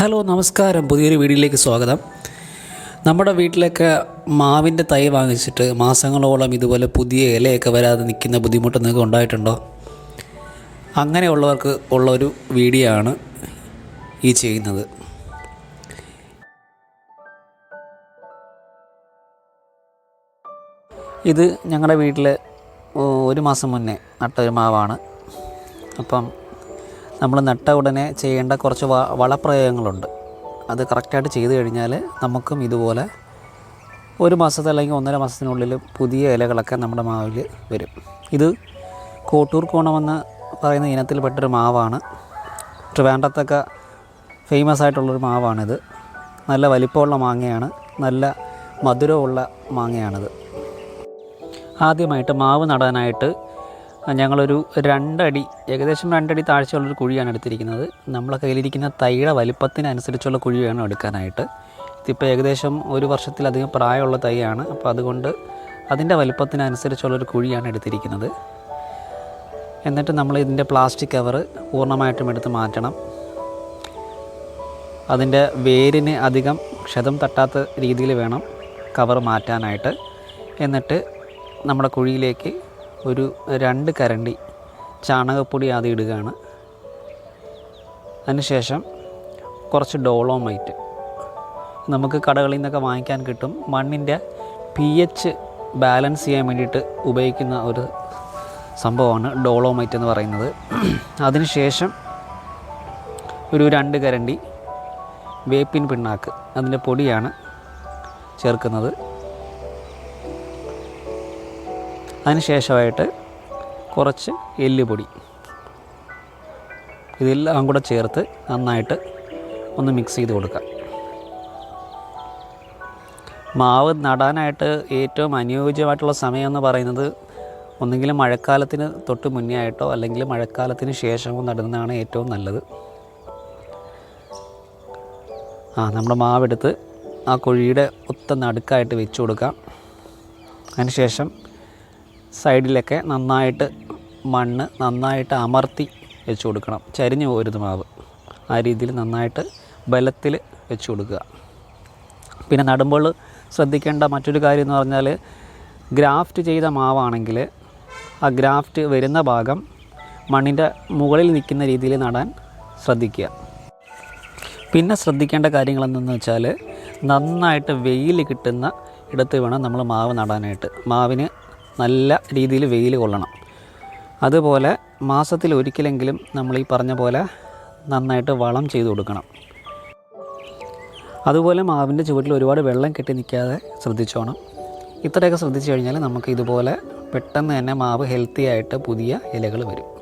Hello നമസ്കാരം. പുതിയൊരു വീഡിയോയിലേക്ക് സ്വാഗതം. നമ്മുടെ വീട്ടിലൊക്കെ മാവിന്റെ തൈ വാങ്ങിച്ചിട്ട് മാസങ്ങളോളം ഇതുപോലെ പുതിയ ഇലയൊക്കെ വരാതെ നിൽക്കുന്ന ബുദ്ധിമുട്ട് നിങ്ങൾക്ക് ഉണ്ടായിട്ടുണ്ടോ? അങ്ങനെയുള്ളവർക്ക് ഉള്ള ഒരു വീഡിയോ ആണ് ഈ ചെയ്യുന്നത്. ഇത് ഞങ്ങളുടെ വീട്ടിൽ ഒരു മാസം മുന്നേ നട്ട ഒരു മാവാണ്. അപ്പം നമ്മൾ നട്ട ഉടനെ ചെയ്യേണ്ട കുറച്ച് വളപ്രയോഗങ്ങളുണ്ട്. അത് കറക്റ്റായിട്ട് ചെയ്തു കഴിഞ്ഞാൽ നമുക്കും ഇതുപോലെ ഒരു മാസത്തെ അല്ലെങ്കിൽ ഒന്നര മാസത്തിനുള്ളിൽ പുതിയ ഇലകളൊക്കെ നമ്മുടെ മാവിൽ വരും. ഇത് കോട്ടൂർ കോണമെന്ന് പറയുന്ന ഇനത്തിൽപ്പെട്ടൊരു മാവാണ്. ട്രിവാൻഡ്രത്തൊക്കെ ഫേമസ് ആയിട്ടുള്ളൊരു മാവാണിത്. നല്ല വലിപ്പമുള്ള മാങ്ങയാണ്. നല്ല മധുരമുള്ള മാങ്ങയാണിത്. ആദ്യമായിട്ട് മാവ് നടാനായിട്ട് ഞങ്ങളൊരു രണ്ടടി ഏകദേശം രണ്ടടി താഴ്ചയുള്ളൊരു കുഴിയാണ് എടുത്തിരിക്കുന്നത്. നമ്മളെ കയ്യിലിരിക്കുന്ന തൈയുടെ വലിപ്പത്തിനനുസരിച്ചുള്ള കുഴി വേണം എടുക്കാനായിട്ട്. ഇതിപ്പോൾ ഏകദേശം ഒരു വർഷത്തിലധികം പ്രായമുള്ള തൈയാണ്. അപ്പോൾ അതുകൊണ്ട് അതിന്റെ വലിപ്പത്തിനനുസരിച്ചുള്ളൊരു കുഴിയാണ് എടുത്തിരിക്കുന്നത്. എന്നിട്ട് നമ്മൾ ഇതിന്റെ പ്ലാസ്റ്റിക് കവർ പൂർണമായിട്ടും എടുത്ത് മാറ്റണം. അതിന്റെ വേരിന് അധികം ക്ഷതം തട്ടാത്ത രീതിയിൽ വേണം കവർ മാറ്റാനായിട്ട്. എന്നിട്ട് നമ്മുടെ കുഴിയിലേക്ക് ഒരു രണ്ട് കരണ്ടി ചാണകപ്പൊടി ആദ്യം ഇടുകയാണ്. അതിനുശേഷം കുറച്ച് ഡോളോമൈറ്റ്. നമുക്ക് കടകളിൽ നിന്നൊക്കെ വാങ്ങിക്കാൻ കിട്ടും. മണ്ണിന്റെ പി എച്ച് ബാലൻസ് ചെയ്യാൻ വേണ്ടിയിട്ട് ഉപയോഗിക്കുന്ന ഒരു സംഭവമാണ് ഡോളോമൈറ്റ് എന്ന് പറയുന്നത്. അതിനുശേഷം ഒരു രണ്ട് കരണ്ടി വേപ്പിൻ പിണ്ണാക്ക്. അതിന്റെ പൊടിയാണ് ചേർക്കുന്നത്. അതിനുശേഷമായിട്ട് കുറച്ച് എല്ലുപൊടി. ഇതെല്ലാം കൂടെ ചേർത്ത് നന്നായിട്ട് ഒന്ന് മിക്സ് ചെയ്ത് കൊടുക്കുക മാവ് നടാനായിട്ട് ഏറ്റവും അനുയോജ്യമായിട്ടുള്ള സമയം എന്ന് പറയുന്നത് ഒന്നെങ്കിലും മഴക്കാലത്തിന് തൊട്ട് മുന്നേ ആയിട്ടോ അല്ലെങ്കിൽ മഴക്കാലത്തിന് ശേഷമോ നടുന്നതാണ് ഏറ്റവും നല്ലത്. ആ നമ്മുടെ മാവെടുത്ത് ആ കുഴിയുടെ ഒത്ത നടുക്കായിട്ട് വെച്ച് കൊടുക്കാം. അതിനുശേഷം സൈഡിലൊക്കെ നന്നായിട്ട് മണ്ണ് നന്നായിട്ട് അമർത്തി വെച്ച് കൊടുക്കണം. ചരിഞ്ഞു പോരുത് മാവ്. ആ രീതിയിൽ നന്നായിട്ട് ബലത്തിൽ വെച്ച് കൊടുക്കുക. പിന്നെ നടുമ്പോൾ ശ്രദ്ധിക്കേണ്ട മറ്റൊരു കാര്യം എന്ന് പറഞ്ഞാൽ ഗ്രാഫ്റ്റ് ചെയ്ത മാവാണെങ്കിൽ ആ ഗ്രാഫ്റ്റ് വരുന്ന ഭാഗം മണ്ണിന്റെ മുകളിൽ നിൽക്കുന്ന രീതിയിൽ നടാൻ ശ്രദ്ധിക്കുക. പിന്നെ ശ്രദ്ധിക്കേണ്ട കാര്യങ്ങൾ എന്തെന്ന് വെച്ചാൽ നന്നായിട്ട് വെയിൽ കിട്ടുന്ന ഇടത്ത് വേണം നമ്മൾ മാവ് നടാനായിട്ട്. മാവിന് നല്ല രീതിയിൽ വെയിൽ കൊള്ളണം. അതുപോലെ മാസത്തിൽ ഒരിക്കലെങ്കിലും നമ്മൾ ഈ പറഞ്ഞ പോലെ നന്നായിട്ട് വളം ചെയ്ത് കൊടുക്കണം. അതുപോലെ മാവിന്റെ ചുവട്ടിൽ ഒരുപാട് വെള്ളം കെട്ടി നിൽക്കാതെ ശ്രദ്ധിച്ചോണം. ഇത്രയൊക്കെ ശ്രദ്ധിച്ചു കഴിഞ്ഞാൽ നമുക്ക് ഇതുപോലെ പെട്ടെന്ന് തന്നെ മാവ് ഹെൽത്തി ആയിട്ട് പുതിയ ഇലകൾ വരും.